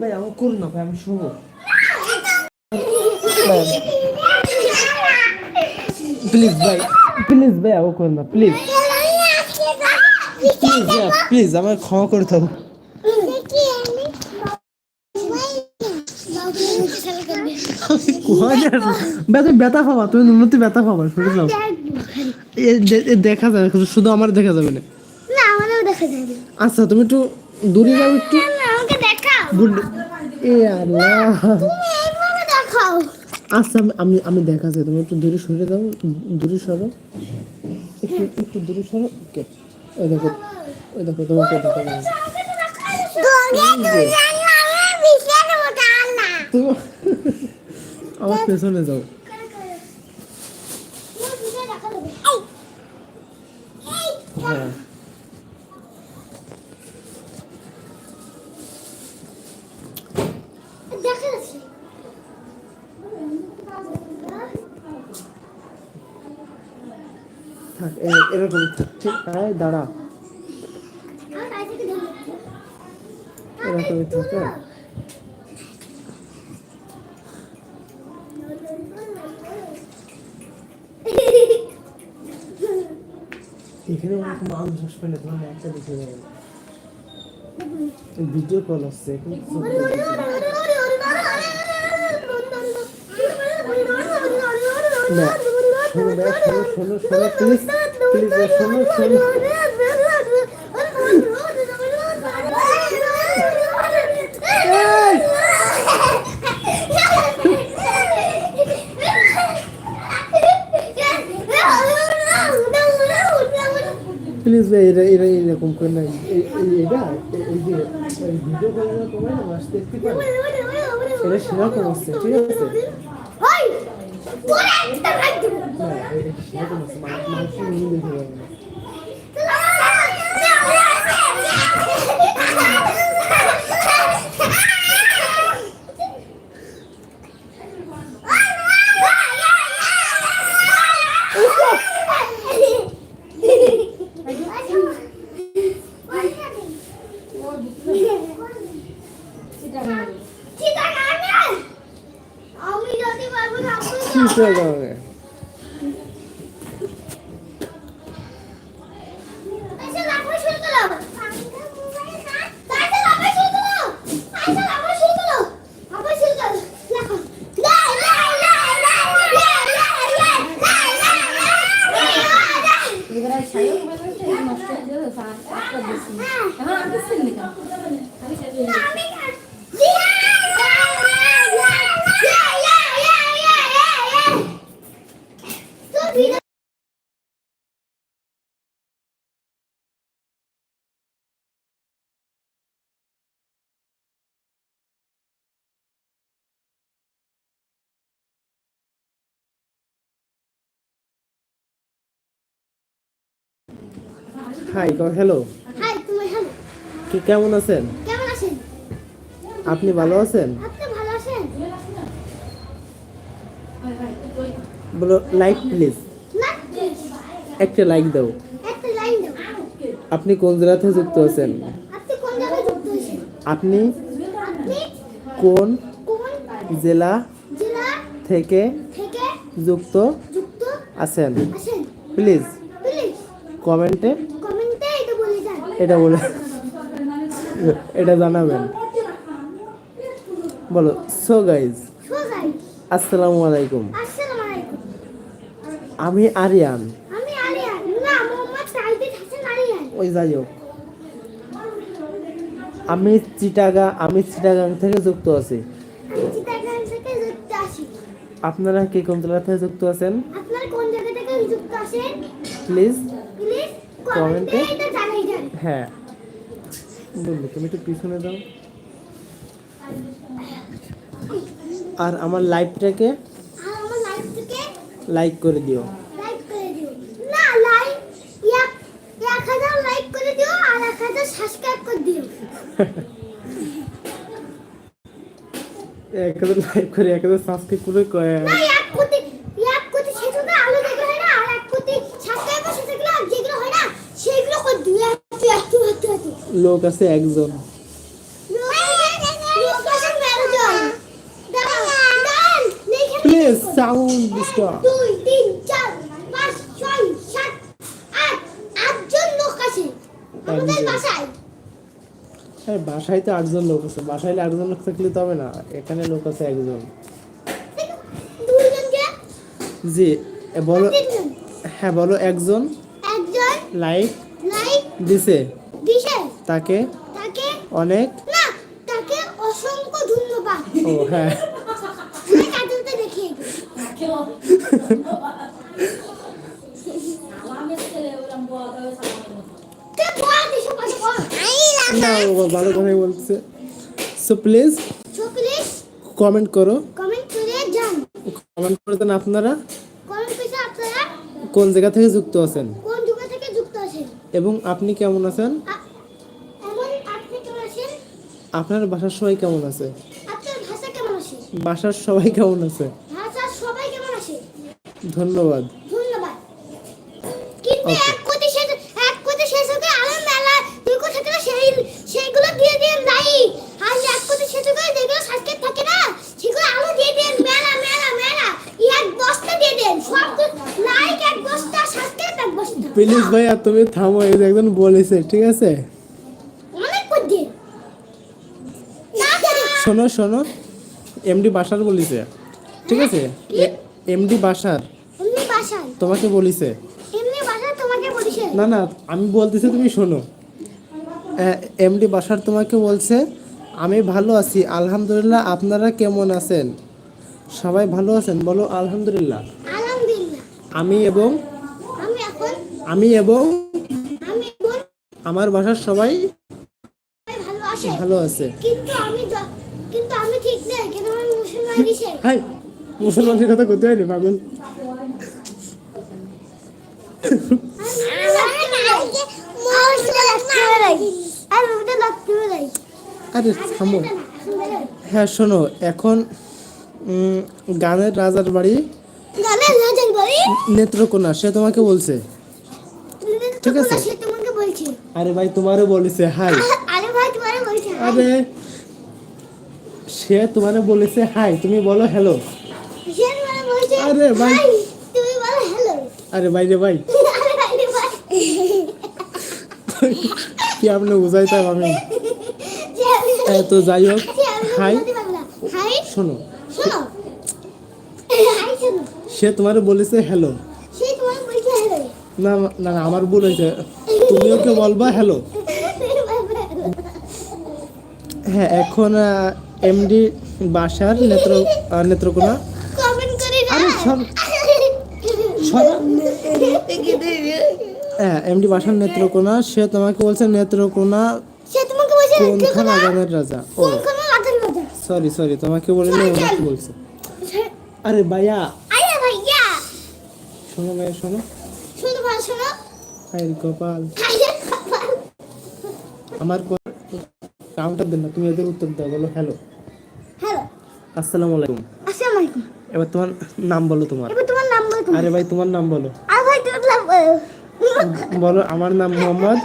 ভাই, আমার না, ভাই, আমি শুনব। প্লিজ ভাই প্লিজ ভাই, আমার করুন না প্লিজ প্লিজ ভাই প্লিজ আমার ক্ষমা করে দাও। ব্যথা পাবা তুমি উন্নতি ব্যথা পাবা শুনে যাও। দেখা যাবে শুধু আমার দেখা যাবে না। না আমারও দেখা যাবে। আচ্ছা তুমি একটু দূরে যাও একটু। আমাকে দেখাও। এ আল্লাহ। তুমি এইভাবে দেখাও। আচ্ছা আমি- আমি আমি দেখাচ্ছি তুমি একটু দূরে সরে যাও দূরে সরো। একটু একটু দূরে সরো ওকে। ওই দেখো ওই দেখো তোমাকে দেখা যাবে। তুমি আমার পেছনে যাও। হ্যাঁ। থাক এরকম ঠিক? আয় দাঁড়া। এরকমই থাক এখানে অনেক মানুষ আসবে না তোমার একটা দেখে যাবে ভিডিও কল আসছে এখন কিছু বলতে পারছি না। না শোনো ভাই শোনো শোনো শোনো প্লিজ প্লিজ শোনো শোনো ভাই এরা এরা এরকম করে না এটা এই- যে ভিডিও কল তোমার না মাস দেখতে পারে এটা সেরকম আসছে ঠিক আছে সেরকম আসছে মানুষ মানুষ নিয়ে দেখে যাবে না আমি যদি পারব না আপনি কি করে যাবে আচ্ছা লাফা শুরু করো আচ্ছা লাফা শুরু করো আচ্ছা লাফা শুরু করো লাফা শুরু করো লাফা লা লা লা লা লা লা লা এবারে সায়ক বেলাটা এই নষ্ট হয়ে যাবে আর একটা বেশি এখন আমি সিন নিলাম আমি সেটা আমি জিয়া লা লা লা লা লা লা লা তো ভিডিও হাই হ্যালো হাই তুমি হ্যালো কি কেমন আছেন? কেমন আছেন? আপনি ভালো আছেন? আপনি ভালো আছেন? বলো লাইক প্লিজ একটা লাইক দাও। একটা লাইন দাও। আপনি কোন জেলাতে যুক্ত আছেন? আপনি কোন জায়গায় যুক্ত হয়েছেন আপনি কোন জেলা জেলা থেকে থেকে যুক্ত যুক্ত আছেন? আছেন? প্লিজ কমেন্টে এটা বলে। এটা জানাবেন। বলো সো গাইজ গাইস আসসালামু আলাইকুম। আমি আরিয়ান। ওই যাই হোক। আমি চিটাগা আমি চিটাগাং থেকে যুক্ত আছি। আপনারা কি কোন জেলা থেকে যুক্ত আছেন? আপনার কোন জায়গা থেকে যুক্ত আছেন? প্লিজ প্লিজ কমেন্টে কমেন্টে এটা জানাই যান হ্যাঁ। বলল তুমি একটু পিছনে যাও আর আমার লাইভটাকে লাইক করে দিও। দিও। এক হাজার লাইক করে দিও এক হাজার সাবস্ক্রাইব করে দিও এক হাজার লাইক করে এক হাজার সাবস্ক্রাইব করে কয়- না এক কোটি এক কোটি লোক আছে একজন। Please sound disturb. বাসায় তো আটজন লোক আছে। বাসায় আটজন লোক থাকলে তো হবে না। এখানে লোক আছে একজন। জি বলো হ্যাঁ বলো একজন। লাইক দিছে। তাকে তাকে অনেক না তাকে অসংখ্য ধন্যবাদ। ও হ্যাঁ। না ভালো কথাই বলছে। সো প্লিজ প্লিজ কমেন্ট করো। কমেন্ট করে যান কমেন্ট করে দেন আপনারা। কমেন্ট করে আপনারা। কোন জায়গা থেকে যুক্ত আছেন? কোন যুগ থেকে যুক্ত আছেন? এবং আপনি কেমন আছেন আ- এমন আপনি কেমন আছেন আপনার বাসার সবাই কেমন আছে? বাসার সবাই কেমন আছে? ধন্যবাদ। প্লিজ ভাইয়া তুমি থামো এই যে একজন বলেছে ঠিক আছে অনেক করে দিন না জানি শোনো শোনো। এমডি বাসার বলিছে। ঠিক আছে? এমডি বাসার তোমাকে বলিছে। না না আমি বলতেছি তুমি শোনো। এমডি বাসার তোমাকে বলছে আমি ভালো আছি আলহামদুলিল্লাহ আপনারা কেমন আছেন? সবাই ভালো আছেন? বলো আলহামদুলিল্লাহ। আলহামদুলিল্লাহ। আমি এবং আমি এখন? আমি এবং আমার বাসার সবাই ভালো আছে। ভালো আছে। কিন্তু আমি য- কিন্তু আমি ঠিক নেই কেন আমি মুসলমান দিছে হাই মুসলমানের কথা করতে হয়নি পাগল। আরে থামো। হ্যাঁ শোনো এখন গানের রাজার বাড়ি নেত্রকোনা সে তোমাকে বলছে। ঠিক আছে। আরে ভাই তোমারও বলেছে হাই। আরে ভাই তোমারে বলছে আরে সে তোমারে বলেছে হাই তুমি বলো হ্যালো আরে ভাই। "হাই, তুমি বলো হ্যালো আরে ভাই রে ভাই। কি আপনি বুঝাইতাম আমি? তো যাই হোক হাই। শোনো। সে তোমারে বলেছে হ্যালো না না, আমার ভুল হয়েছে। তুমি ওকে বলবা হ্যালো হ্যাঁ এখন এমডি বাসার নেত্র নেত্রকোনা আরে হ্যাঁ এমডি বাসার নেত্রকোনা সে তোমাকে বলছে নেত্রকোনা কোনখানা রাজা? ও। সরি সরি তোমাকে বলিনি ওনাকে বলছে। আরে ভাইয়া। শোনো ভাইয়া শোনো। কপাল। আমার কাউন্টার দেন না তুমি এদের উত্তর দাও বলো হ্যালো আসসালামু আলাইকুম। আসসালামু আলাইকুম। এবার তোমার নাম বলো তোমার। এবার তোমার নাম বলো আরে ভাই তোমার নাম বলো। আর ভাই তোমার নাম বলো। বলো আমার নাম মোহাম্মদ।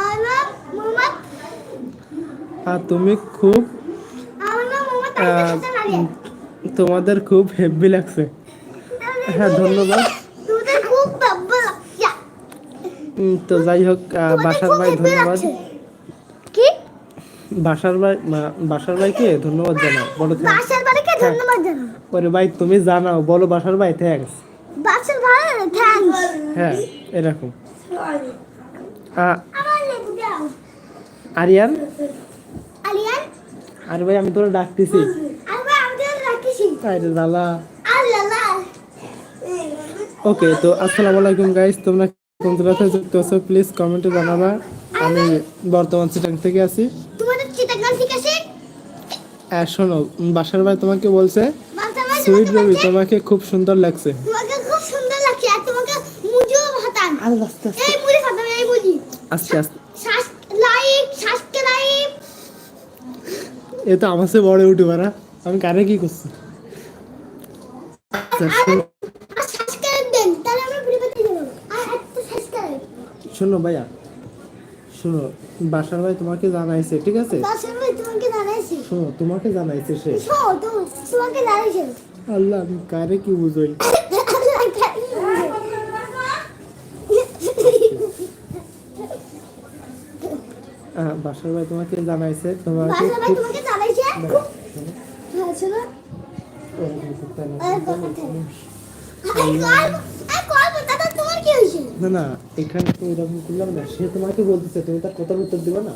আমার নাম মোহাম্মদ। আর তুমি খুব আমার নাম মোহাম্মদ তোমাদের খুব হেভি লাগছে। হ্যাঁ ধন্যবাদ। তো যাই হোক বাসার ভাই ধন্যবাদ। বাসার ভাই বাসার ভাইকে ধন্যবাদ জানাও। বলো বাসার বাড়িকে ধন্যবাদ জানাও। ওরে ভাই তুমি জানাও। বলো বাসার ভাই থ্যাঙ্কস বাসার ভাড়া থ্যাঙ্কস হ্যাঁ এরকম। লেবু আরিয়ান? আরে ভাই আমি তোরা ডাকতেছি। আর ভাই আল্লাহ ওকে তো আসসালামু আলাইকুম গাইস তোমরা কোন জেলা থেকে যুক্ত আছো প্লিজ কমেন্টে জানাবা। আমি বর্তমান সিটাং থেকে আছি তোমাদের চিটাগাং ঠিক আছে আর শোনো বাসার ভাই তোমাকে বলছে সুইট বেবি তোমাকে খুব সুন্দর লাগছে। তোমাকে খুব সুন্দর লাগছে আর তোমাকে মুজিও ভাতান। আরে আস্তে আস্তে। এই মুজি ভাতান এই মুজি। আস্তে আস্তে। শ্বাস লাইক সাবস্ক্রাইব এ তো আমার সে বড় ইউটিউবার হ্যাঁ? আমি কারে কি করছি? শোনো ভাইয়া শোনো বাসার ভাই তোমাকে জানাইছে ঠিক আছে? বাসার ভাই তোমাকে জানাইছি শোনো তোমাকে জানাইছে সে। শো তুমি তোমাকে জানাইছি। আল্লাহ আমি কারে কি বুঝই? বাসার ভাই তোমাকে জানাইছে তোমাকে জানাইছে? হ্যাঁ শোনো। না না এখানে তো এরকম করলাম না সে তোমাকে বলতেছে তুমি তার কথার উত্তর দিবে না।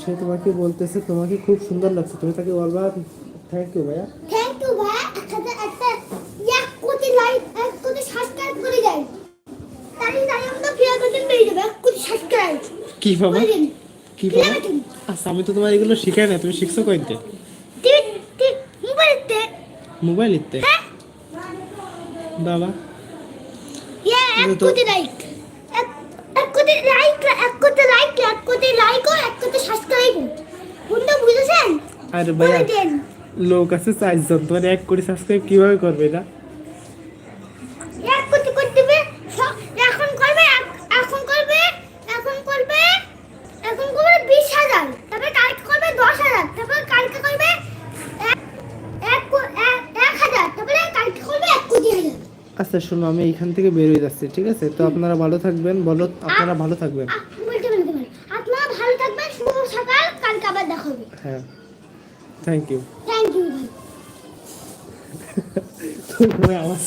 সে তোমাকে বলতেছে তোমাকে খুব সুন্দর লাগছে। তুমি তাকে বলবা থ্যাংক ইউ ভাইয়া। থ্যাংক ইউ ভাই একটা একটা এক কোটি লাইক এক কোটি সাবস্ক্রাইব করে যাই তাই তাই আমরা করতে পেয়ে যাবে। এক কোটি সাবস্ক্রাইব কি বাবা? কি বাবা? আচ্ছা আমি তো তোমার এগুলো শিখাই না। তুমি শিখছো কইতে? মোবাইলতে। মোবাইল ইতে হ্যাঁ। বাবা? এক কোটি লাইক এক এক কোটি লাইক এক কোটি লাইক এক কোটি লাইক কোটি সাবস্ক্রাইব কোনটা বুঝেছেন? আরে ভাইয়া লোক আছে চারজন তোমার এক কোটি সাবস্ক্রাইব কীভাবে করবে না এক কোটি এখন করবে এখন এখন এখন বিশ হাজার। তারপরে কালকে দশ হাজার। তারপরে কালকে আচ্ছা শোনো আমি এইখান থেকে বের হয়ে যাচ্ছি ঠিক আছে? তো আপনারা ভালো থাকবেন বলো আপনারা ভালো থাকবেন আহ, বলতে বলতে পারেন আপনারা ভালো থাকবেন শুভ সকাল কালকে আবার দেখা হবে হ্যাঁ থ্যাংক ইউ থ্যাংক ইউ ভাই তুমি আমার